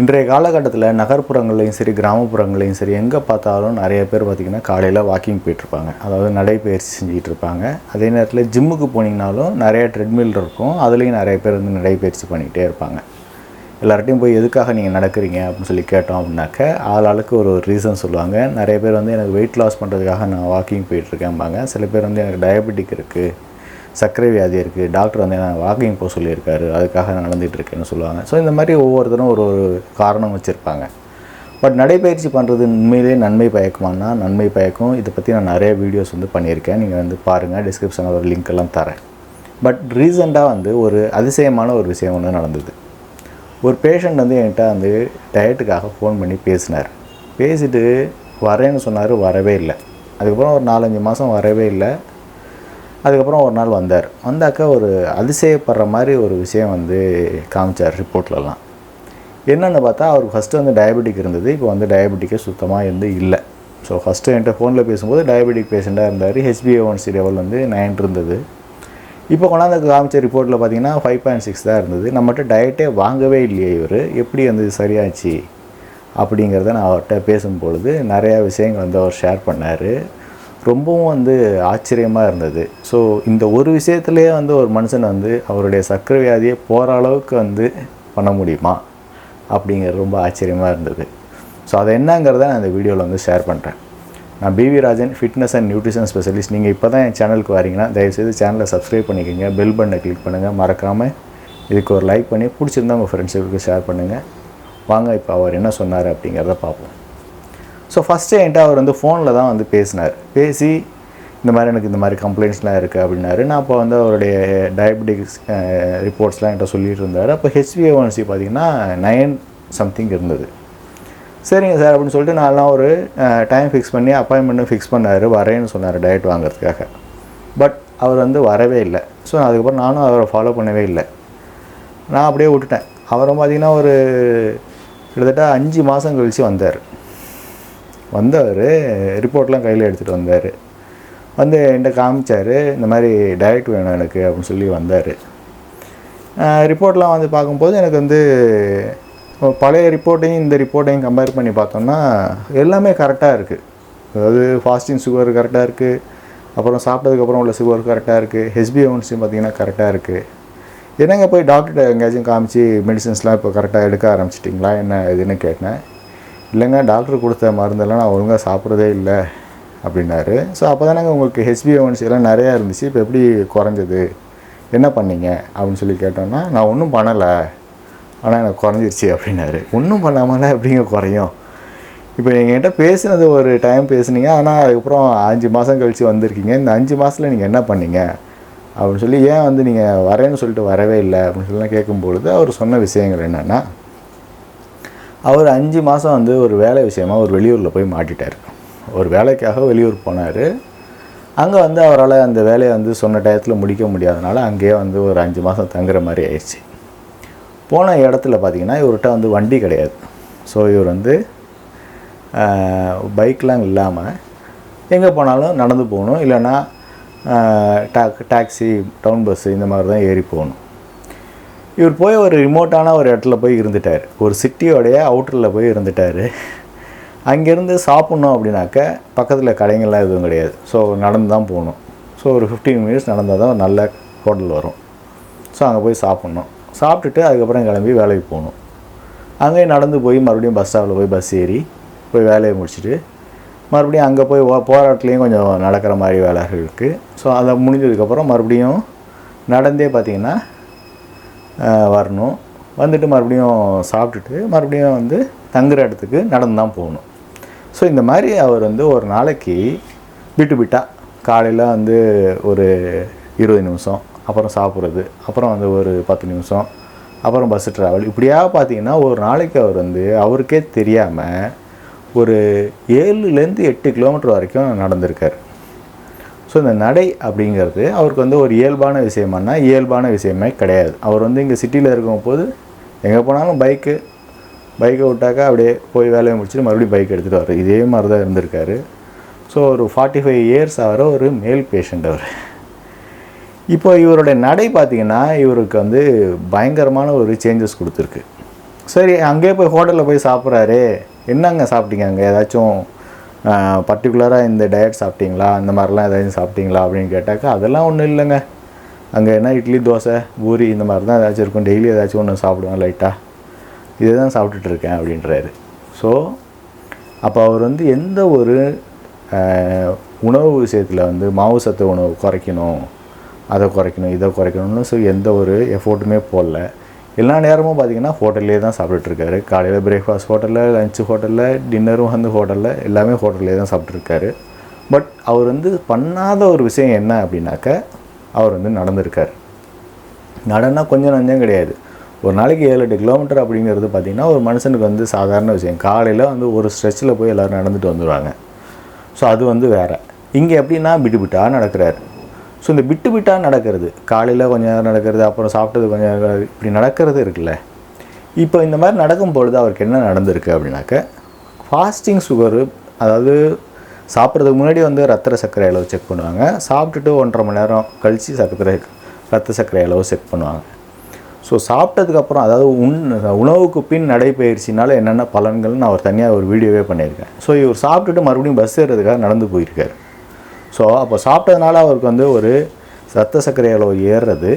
இன்றைய காலகட்டத்தில் நகர்ப்புறங்கள்லையும் சரி கிராமப்புறங்கள்லையும் சரி எங்கே பார்த்தாலும் நிறைய பேர் பார்த்திங்கன்னா காலையில் வாக்கிங் போயிட்டுருப்பாங்க. அதாவது நடைப்பயிற்சி செஞ்சுக்கிட்டு இருப்பாங்க அதே நேரத்தில் ஜிம்முக்கு போனீங்கனாலும் நிறைய ட்ரெட்மில் இருக்கும். அதுலேயும் நிறைய பேர் வந்து நடைப்பயிற்சி பண்ணிக்கிட்டே இருப்பாங்க. எல்லார்ட்டையும் போய் எதுக்காக நீங்கள் நடக்கிறீங்க அப்படின்னு சொல்லி கேட்டோம் அப்படின்னாக்க ஆளாளுக்கு ஒரு ரீசன் சொல்லுவாங்க. நிறைய பேர் வந்து எனக்கு வெயிட் லாஸ் பண்ணுறதுக்காக நான் வாக்கிங் போயிட்டுருக்கேன்பாங்க. சில பேர் வந்து எனக்கு டயபெட்டிக் இருக்குது சர்க்கரை வியாதி இருக்குது டாக்டர் வந்து நான் வாக்கிங் போக சொல்லியிருக்காரு. அதுக்காக நடந்துகிட்டு இருக்கேன்னு சொல்லுவாங்க. ஸோ இந்த மாதிரி ஒவ்வொருத்தரும் ஒரு ஒரு காரணம் வச்சுருப்பாங்க. பட் நடைப்பயிற்சி பண்ணுறது உண்மையிலேயே நன்மை பயக்குமானா நன்மை பயக்கும். இதை பற்றி நான் நிறைய வீடியோஸ் வந்து பண்ணியிருக்கேன். நீங்கள் வந்து பாருங்கள் டிஸ்கிரிப்ஷனில் ஒரு லிங்க் எல்லாம் தரேன். பட் ரீசெண்டாக வந்து ஒரு அதிசயமான ஒரு விஷயம் ஒன்று நடந்தது. ஒரு பேஷண்ட் வந்து என்கிட்ட வந்து டயட்டுக்காக ஃபோன் பண்ணி பேசினார். பேசிட்டு வரேன்னு சொன்னார் வரவே இல்லை. அதுக்கப்புறம் ஒரு நாலஞ்சு மாதம் வரவே இல்லை. அதுக்கப்புறம் ஒரு நாள் வந்தார். வந்தாக்கா ஒரு அதிசயப்படுற மாதிரி ஒரு விஷயம் வந்து காமிச்சார் ரிப்போர்ட்லலாம். என்னென்னு பார்த்தா அவருக்கு ஃபஸ்ட்டு வந்து டயபெட்டிக் இருந்தது. இப்போ வந்து டயபெட்டிக்கே சுத்தமாக வந்து இல்லை. ஸோ ஃபஸ்ட்டு என்கிட்ட ஃபோனில் பேசும்போது டயபெட்டிக் பேஷண்ட்டாக இருந்தார். ஹெச்பிஏஒன்சி லெவல் வந்து நைன் இருந்தது. இப்போ கொண்டாந்து காமிச்ச ரிப்போர்ட்டில் பார்த்தீங்கன்னா ஃபைவ் பாயிண்ட் சிக்ஸ் தான் இருந்தது. நம்மகிட்ட டயட்டே வாங்கவே இல்லையே இவர். எப்படி வந்து சரியாச்சு? அப்படிங்கிறத நான் அவர்கிட்ட பேசும்பொழுது நிறையா விஷயங்கள் வந்து அவர் ஷேர் பண்ணார். ரொம்பவும் வந்து ஆச்சரியமாக இருந்தது. ஸோ இந்த ஒரு விஷயத்துலேயே வந்து ஒரு மனுஷன் வந்து அவருடைய சர்க்கரை வியாதியை போகிற அளவுக்கு வந்து பண்ண முடியுமா? அப்படிங்கிறது ரொம்ப ஆச்சரியமாக இருந்தது. ஸோ அதை என்னங்கிறத நான் இந்த வீடியோவில் வந்து ஷேர் பண்ணுறேன் நான் PV Rajan fitness and nutrition specialist நீங்கள் இப்போ தான் என் சேனலுக்கு வரீங்கன்னா தயவுசெய்து சேனலை சப்ஸ்கிரைப் பண்ணிக்கோங்க. பெல் பட்டனை கிளிக் பண்ணுங்கள் மறக்காமல் இதுக்கு ஒரு லைக் பண்ணி பிடிச்சிருந்தா உங்கள் ஃப்ரெண்ட்ஸுக்கு ஷேர் பண்ணுங்கள் வாங்க இப்போ அவர் என்ன சொன்னார் அப்படிங்கிறத பார்ப்போம். ஸோ ஃபஸ்ட்டு என்கிட்ட அவர் வந்து ஃபோனில் தான் வந்து பேசினார். பேசி இந்த மாதிரி எனக்கு இந்த மாதிரி கம்ப்ளைண்ட்ஸ்லாம் இருக்குது அப்படின்னாரு. நான் அப்போ வந்து அவருடைய டயபெட்டிக்ஸ் ரிப்போர்ட்ஸ்லாம் என்கிட்ட சொல்லிட்டு இருந்தார். அப்போ ஹெச்பிஏஒன்சி பார்த்தீங்கன்னா நைன் சம்திங் இருந்தது. சரிங்க சார் அப்படின்னு சொல்லிட்டு நான்லாம் ஒரு டைம் ஃபிக்ஸ் பண்ணி அப்பாயின்மெண்ட்டும் ஃபிக்ஸ் பண்ணார். வரேன்னு சொன்னார் டயட் வாங்குறதுக்காக. பட் அவர் வந்து வரவே இல்லை. ஸோ அதுக்கப்புறம் நானும் அவரை ஃபாலோ பண்ணவே இல்லை. நான் அப்படியே விட்டுட்டேன். அவரும் பார்த்திங்கன்னா ஒரு கிட்டத்தட்ட அஞ்சு மாதம் கழித்து வந்தார். வந்தவர் ரிப்போர்ட்லாம் கையில் எடுத்துகிட்டு வந்தார். வந்து என்கிட்ட காமிச்சார் இந்த மாதிரி டயட் வேணும் எனக்கு அப்படின்னு சொல்லி வந்தார். ரிப்போர்ட்லாம் வந்து பார்க்கும்போது எனக்கு வந்து பழைய ரிப்போர்ட்டையும் இந்த ரிப்போர்ட்டையும் கம்பேர் பண்ணி பார்த்தோம்னா எல்லாமே கரெக்டாக இருக்குது அதாவது ஃபாஸ்டிங் சுகர் கரெக்டாக இருக்குது அப்புறம் சாப்பிட்டதுக்கப்புறம் உள்ள சுகர் கரெக்டாக இருக்குது ஹெச்பிஓன்ஸும் பார்த்திங்கன்னா கரெக்டாக இருக்குது என்னங்க போய் டாக்டர்கிட்ட எங்கேயாச்சும் காமிச்சு மெடிசன்ஸ்லாம் இப்போ கரெக்டாக எடுக்க ஆரம்பிச்சிட்டிங்களா? என்ன இதுன்னு கேட்டேன். இல்லைங்க டாக்டர் கொடுத்த மருந்தெல்லாம் நான் ஒழுங்காக சாப்பிட்றதே இல்லை அப்படின்னாரு. ஸோ அப்போ தானேங்க உங்களுக்கு ஹெச்பிஓன்சி எல்லாம் நிறையா இருந்துச்சு. இப்போ எப்படி குறைஞ்சது? என்ன பண்ணீங்க? அப்படின்னு சொல்லி கேட்டோன்னா நான் ஒன்றும் பண்ணலை. ஆனால் எனக்கு குறைஞ்சிருச்சு அப்படின்னாரு. ஒன்றும் பண்ணாமல எப்படிங்க குறையும்? இப்போ என்கிட்ட பேசினது ஒரு டைம் பேசுனீங்க. ஆனால் அதுக்கப்புறம் அஞ்சு மாதம் கழித்து வந்திருக்கீங்க. இந்த அஞ்சு மாதத்தில் நீங்கள் என்ன பண்ணீங்க? அப்படின்னு சொல்லி ஏன் வந்து நீங்கள் வரேன்னு சொல்லிட்டு வரவே இல்லை அப்படின்னு சொல்லி கேட்கும்பொழுது அவர் சொன்ன விஷயங்கள் என்னென்னா அவர் அஞ்சு மாதம் வந்து ஒரு வேலை விஷயமாக ஒரு வெளியூரில் போய் மாட்டிட்டார். ஒரு வேலைக்காக வெளியூர் போனார். அங்கே வந்து அவரால் அந்த வேலையை வந்து சொன்ன டயத்தில் முடிக்க முடியாதனால அங்கேயே வந்து ஒரு அஞ்சு மாதம் தங்குற மாதிரி ஆயிடுச்சு. போன இடத்துல பார்த்தீங்கன்னா இவர்கிட்ட வந்து வண்டி கிடையாது. ஸோ இவர் வந்து பைக்லாம் இல்லாமல் எங்கே போனாலும் நடந்து போகணும். இல்லைன்னா டாக் டாக்ஸி டவுன் பஸ்ஸு இந்த மாதிரி தான் ஏறி போகணும். இவர் போய் ஒரு ரிமோட்டான ஒரு இடத்துல போய் இருந்துட்டார். ஒரு சிட்டியோடைய அவுட்டரில் போய் இருந்துட்டார். அங்கேருந்து சாப்பிட்ணும் அப்படின்னாக்க பக்கத்தில் கடைங்கள்லாம் எதுவும் கிடையாது. ஸோ நடந்து தான் போகணும். ஸோ ஒரு ஃபிஃப்டீன் மினிட்ஸ் நடந்தால் தான் நல்ல ஹோட்டல் வரும். ஸோ அங்கே போய் சாப்பிட்ணும். சாப்பிட்டுட்டு அதுக்கப்புறம் கிளம்பி வேலைக்கு போகணும். அங்கேயே நடந்து போய் மறுபடியும் பஸ் ஸ்டாப்பில் போய் பஸ் ஏறி போய் வேலையை முடிச்சுட்டு மறுபடியும் அங்கே போய் போராட்டத்துலேயும் கொஞ்சம் நடக்கிற மாதிரி வேலைகள் இருக்குது ஸோ அதை முடிஞ்சதுக்கப்புறம் மறுபடியும் நடந்தே பார்த்திங்கன்னா வரணும். வந்துட்டு மறுபடியும் சாப்பிட்டுட்டு மறுபடியும் வந்து தங்குற இடத்துக்கு நடந்து தான் போகணும். ஸோ இந்த மாதிரி அவர் வந்து ஒரு நாளைக்கு விட்டு விட்டா காலையில் வந்து ஒரு இருபது நிமிஷம் அப்புறம் சாப்பிட்றது அப்புறம் வந்து ஒரு பத்து நிமிஷம் அப்புறம் பஸ்ஸு ட்ராவல் இப்படியா பார்த்தீங்கன்னா ஒரு நாளைக்கு அவர் வந்து அவருக்கே தெரியாமல் ஒரு ஏழுலேருந்து எட்டு கிலோமீட்டர் வரைக்கும் நடந்திருக்கார். ஸோ இந்த நடை அப்படிங்கிறது அவருக்கு வந்து ஒரு இயல்பான விஷயமானா இயல்பான விஷயமே கிடையாது. அவர் வந்து இங்கே சிட்டியில் இருக்கும் போது எங்கே போனாலும் பைக்கு பைக்கை விட்டாக்கா அப்படியே போய் வேலையை முடிச்சுட்டு மறுபடியும் பைக் எடுத்துகிட்டு வர இதே மாதிரி தான் இருந்திருக்காரு. ஸோ ஒரு ஃபார்ட்டி ஃபைவ் இயர்ஸ் ஆகிற ஒரு மேல் பேஷண்ட் அவர். இப்போ இவருடைய நடை பார்த்திங்கன்னா இவருக்கு வந்து பயங்கரமான ஒரு சேஞ்சஸ் கொடுத்துருக்கு. சரி அங்கேயே போய் ஹோட்டலில் போய் சாப்பிட்றாரு. என்னங்க சாப்பிட்டீங்க அங்கே? ஏதாச்சும் பர்டிகுலராக இந்த டயட் சாப்பிட்டீங்களா? இந்த மாதிரிலாம் ஏதாச்சும் சாப்பிட்டீங்களா? அப்படின்னு கேட்டாக்கா அதெல்லாம் ஒன்றும் இல்லைங்க. அங்கே என்ன இட்லி தோசை பூரி இந்த மாதிரி தான் ஏதாச்சும் இருக்கும். டெய்லி ஏதாச்சும் ஒன்று சாப்பிடுவேன் லைட்டாக இதை தான் சாப்பிட்டுட்ருக்கேன் அப்படின்றாரு. ஸோ அப்போ அவர் வந்து எந்த ஒரு உணவு விஷயத்தில் வந்து மாவு சத்து உணவு குறைக்கணும் அதை குறைக்கணும் இதை குறைக்கணும்னு ஸோ எந்த ஒரு எஃபோர்ட்டுமே போடல. எல்லா நேரமும் பார்த்தீங்கன்னா ஹோட்டல்லே தான் சாப்பிட்டுருக்காரு காலையில் பிரேக்ஃபாஸ்ட் ஹோட்டலில் லஞ்சு ஹோட்டலில் டின்னரும் வந்து ஹோட்டலில் எல்லாமே ஹோட்டல்லே தான் சாப்பிட்ருக்காரு பட் அவர் வந்து பண்ணாத ஒரு விஷயம் என்ன அப்படின்னாக்க அவர் வந்து நடந்திருக்கார். நடனா கொஞ்சம் நஞ்சம் கிடையாது. ஒரு நாளைக்கு ஏழு எட்டு கிலோமீட்டர் அப்படிங்கிறது பார்த்திங்கன்னா ஒரு மனுஷனுக்கு வந்து சாதாரண விஷயம். காலையில் வந்து ஒரு ஸ்ட்ரெச்சில் போய் எல்லோரும் நடந்துட்டு வந்துடுவாங்க ஸோ அது வந்து வேறு. இங்கே எப்படின்னா பிட்டு பிட்டாக நடக்கிறாரு. ஸோ இந்த விட்டு விட்டாக நடக்கிறது. காலையில் கொஞ்சம் நேரம் நடக்கிறது அப்புறம் சாப்பிட்டது கொஞ்சம் நேரம் இப்படி நடக்கிறது இருக்குல்ல. இப்போ இந்த மாதிரி நடக்கும் பொழுது அவருக்கு என்ன நடந்திருக்கு அப்படின்னாக்க ஃபாஸ்டிங் சுகரு அதாவது சாப்பிட்றதுக்கு முன்னாடி வந்து ரத்த சர்க்கரை அளவு செக் பண்ணுவாங்க. சாப்பிட்டுட்டு ஒன்றரை மணி நேரம் கழித்து சர்க்கரை ரத்த சர்க்கரை அளவு செக் பண்ணுவாங்க. ஸோ சாப்பிட்டதுக்கப்புறம் அதாவது உண் உணவுக்கு பின் நடைபயிற்சினால என்னென்ன பலன்கள்னு அவர் தனியாக ஒரு வீடியோவே பண்ணியிருக்கேன். ஸோ இவர் சாப்பிட்டுட்டு மறுபடியும் பஸ் ஏறுறதுக்காக நடந்து போயிருக்காரு. ஸோ அப்போ சாப்பிட்டதுனால அவருக்கு வந்து ஒரு ரத்த சர்க்கரை அளவு ஏறுறது.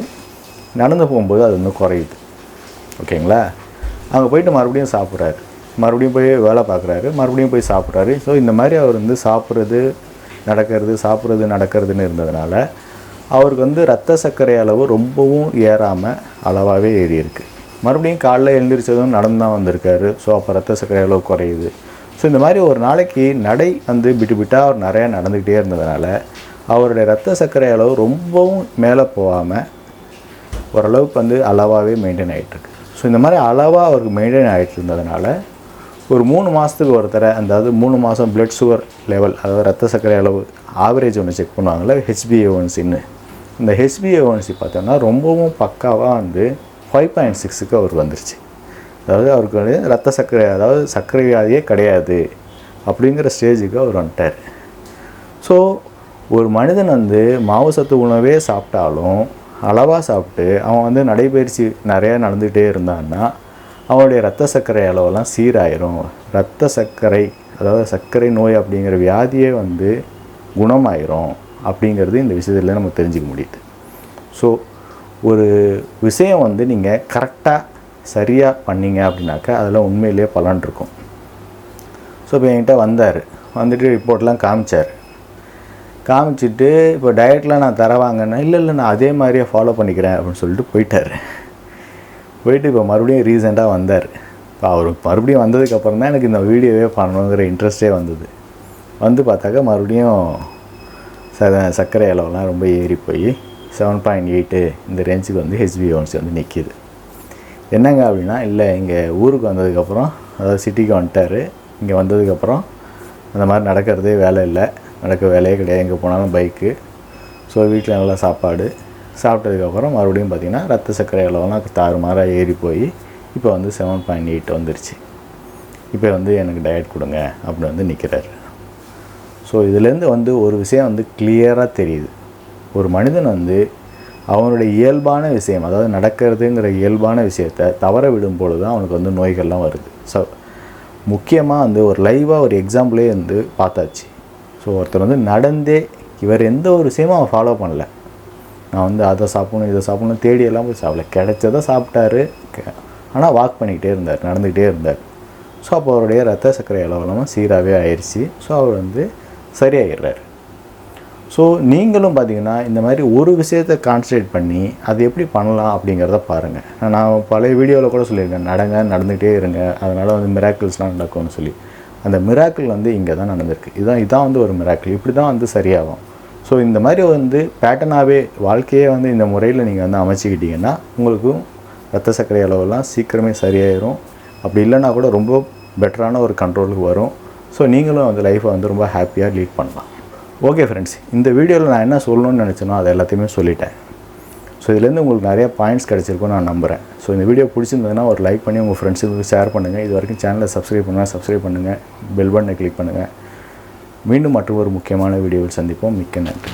நடந்து போகும்போது அது வந்து குறையுது. ஓகேங்களா? அங்கே போயிட்டு மறுபடியும் சாப்பிட்றாரு. மறுபடியும் போய் வேலை பார்க்குறாரு. மறுபடியும் போய் சாப்பிட்றாரு. ஸோ இந்த மாதிரி அவர் வந்து சாப்பிட்றது நடக்கிறது சாப்பிட்றது நடக்கிறதுன்னு இருந்ததுனால அவருக்கு வந்து ரத்த சர்க்கரை அளவு ரொம்பவும் ஏறாமல் அளவாகவே ஏறி இருக்குது மறுபடியும் காலைல எழுந்திரிச்சதும் நடந்து தான் வந்திருக்காரு. ஸோ அப்போ ரத்த சர்க்கரை அளவு குறையுது. ஸோ இந்த மாதிரி ஒரு நாளைக்கு நடை வந்து விட்டு விட்டால் அவர் நிறையா நடந்துக்கிட்டே இருந்ததுனால அவருடைய ரத்த சர்க்கரை அளவு ரொம்பவும் மேலே போகாமல் ஓரளவுக்கு வந்து அளவாகவே மெயின்டைன் ஆகிட்டுருக்கு ஸோ இந்த மாதிரி அளவாக அவருக்கு மெயின்டைன் ஆகிட்டு இருந்ததுனால ஒரு மூணு மாதத்துக்கு ஒரு தடவை அதாவது மூணு மாதம் பிளட் சுகர் லெவல் அதாவது ரத்த சர்க்கரை அளவு ஆவரேஜ் ஒன்று செக் பண்ணுவாங்கள்ல ஹெச்பிஏஒன்சின்னு இந்த ஹெச்பிஏஒன்சி பார்த்தோம்னா ரொம்பவும் பக்காவாக வந்து ஃபைவ் பாயிண்ட் சிக்ஸுக்கு அவர் வந்துருச்சு. அதாவது அவருக்கு வந்து ரத்த சர்க்கரை அதாவது சர்க்கரை வியாதியே கிடையாது அப்படிங்கிற ஸ்டேஜுக்கு அவர் வந்துட்டார். ஸோ ஒரு மனிதன் வந்து மாவு சத்து உணவே சாப்பிட்டாலும் அளவாக சாப்பிட்டு அவன் வந்து நடைபயிற்சி நிறையா நடந்துகிட்டே இருந்தான்னா அவனுடைய ரத்த சர்க்கரை அளவெல்லாம் சீராயிரும். ரத்த சர்க்கரை அதாவது சர்க்கரை நோய் அப்படிங்கிற வியாதியே வந்து குணமாயிரும் அப்படிங்கிறது இந்த விஷயத்தில் நம்ம தெரிஞ்சுக்க முடியுது. ஸோ ஒரு விஷயம் வந்து நீங்கள் கரெக்டாக சரியாக பண்ணிங்க அப்படின்னாக்கா அதில் உண்மையிலேயே பலன் இருக்கும். ஸோ இப்போ என்கிட்ட வந்தார். வந்துட்டு ரிப்போர்ட்லாம் காமிச்சார். காமிச்சிட்டு இப்போ டயட்லாம் நான் தரவாங்கன்னா இல்லை இல்லை நான் அதே மாதிரியே ஃபாலோ பண்ணிக்கிறேன் அப்படின்னு சொல்லிட்டு போயிட்டார். போயிட்டு இப்போ மறுபடியும் ரீசெண்டாக வந்தார். இப்போ அவர் மறுபடியும் வந்ததுக்கப்புறம் தான் எனக்கு இந்த வீடியோவே பண்ணணுங்கிற இன்ட்ரெஸ்டே வந்தது. வந்து பார்த்தாக்கா மறுபடியும் ச சர்க்கரை அளவெல்லாம் ரொம்ப ஏறி போய் செவன் பாயிண்ட் எயிட்டு இந்த ரேஞ்சுக்கு வந்து ஹெச்பிஓன்சி வந்து நிற்கிது என்னங்க அப்படின்னா இல்லை இங்கே ஊருக்கு வந்ததுக்கப்புறம் அதாவது சிட்டிக்கு வந்துட்டார். இங்கே வந்ததுக்கப்புறம் அந்த மாதிரி நடக்கிறதே வேலை இல்லை. நடக்க வேலையே கிடையாது. எங்கே போனாலும் பைக்கு ஸோ வீட்டில் நல்லா சாப்பாடு. சாப்பிட்டதுக்கப்புறம் மறுபடியும் பார்த்திங்கன்னா ரத்த சர்க்கரை அளவெல்லாம் தாறுமாறாக ஏறி போய் இப்போ வந்து செவன் பாயிண்ட் எயிட் வந்துருச்சு. இப்போ வந்து எனக்கு டயட் கொடுங்க அப்படின்னு வந்து நிற்கிறாரு ஸோ இதுலேருந்து வந்து ஒரு விஷயம் வந்து கிளியராக தெரியுது. ஒரு மனிதன் வந்து அவனுடைய இயல்பான விஷயம் அதாவது நடக்கிறதுங்கிற இயல்பான விஷயத்தை தவற விடும் பொழுது தான் அவனுக்கு வந்து நோய்கள்லாம் வருது. ஸோ முக்கியமாக வந்து ஒரு லைவாக ஒரு எக்ஸாம்பிளே வந்து பார்த்தாச்சு. ஸோ ஒருத்தர் வந்து நடந்தே இவர் எந்த ஒரு விஷயமும் அவன் ஃபாலோ பண்ணல. நான் வந்து அதை சாப்பிடணும் இதை சாப்பிடணும் தேடி எல்லாம் போய் சாப்பிடல. கிடைச்சதை சாப்பிட்டாரு. ஆனால் வாக் பண்ணிக்கிட்டே இருந்தார் நடந்துக்கிட்டே இருந்தார். ஸோ அப்போ அவருடைய ரத்த சர்க்கரை அளவெல்லாம் சீராகவே ஆயிடுச்சு. ஸோ அவர் வந்து சரியாகிடுறாரு ஸோ நீங்களும் பார்த்தீங்கன்னா இந்த மாதிரி ஒரு விஷயத்தை கான்சன்ட்ரேட் பண்ணி அது எப்படி பண்ணலாம் அப்படிங்கிறத பாருங்கள் நான் பழைய வீடியோவில் கூட சொல்லியிருக்கேன் நடங்க நடந்துகிட்டே இருங்க அதனால் வந்து மிராக்கிள்ஸ்லாம் நடக்கும்னு சொல்லி. அந்த மிராக்கிள் வந்து இங்கே தான் நடந்திருக்கு. இதான் இதான் வந்து ஒரு மிராக்கிள் இப்படி தான் வந்து சரியாகும். ஸோ இந்த மாதிரி வந்து பேட்டர்னாகவே வாழ்க்கையே வந்து இந்த முறையில் நீங்கள் வந்து அமைச்சிக்கிட்டீங்கன்னா உங்களுக்கும் ரத்த சர்க்கரை அளவெல்லாம் சீக்கிரமே சரியாயிரும். அப்படி இல்லைனா கூட ரொம்ப பெட்டரான ஒரு கண்ட்ரோலுக்கு வரும். ஸோ நீங்களும் அந்த லைஃப்பை வந்து ரொம்ப ஹாப்பியாக லீட் பண்ணலாம். ஓகே ஃப்ரெண்ட்ஸ் இந்த வீடியோவில் நான் என்ன சொல்லணும்னு நினச்சேனோ அது எல்லாத்தையுமே சொல்லிட்டேன். ஸோ இதுலேருந்து உங்களுக்கு நிறைய பாயிண்ட்ஸ் கிடச்சிருக்கும்னு நான் நம்புகிறேன் ஸோ இந்த வீடியோ பிடிச்சிருந்ததுன்னா ஒரு லைக் பண்ணி உங்கள் ஃப்ரெண்ட்ஸுக்கு ஷேர் பண்ணுங்கள் இது வரைக்கும் சேனலை சப்ஸ்கிரைப் பண்ணால் சப்ஸ்கிரைப் பண்ணுங்கள் பெல் பட்டனை கிளிக் பண்ணுங்கள் மீண்டும் மற்றொரு முக்கியமான வீடியோவில் சந்திப்போம். மிக்க நன்றி.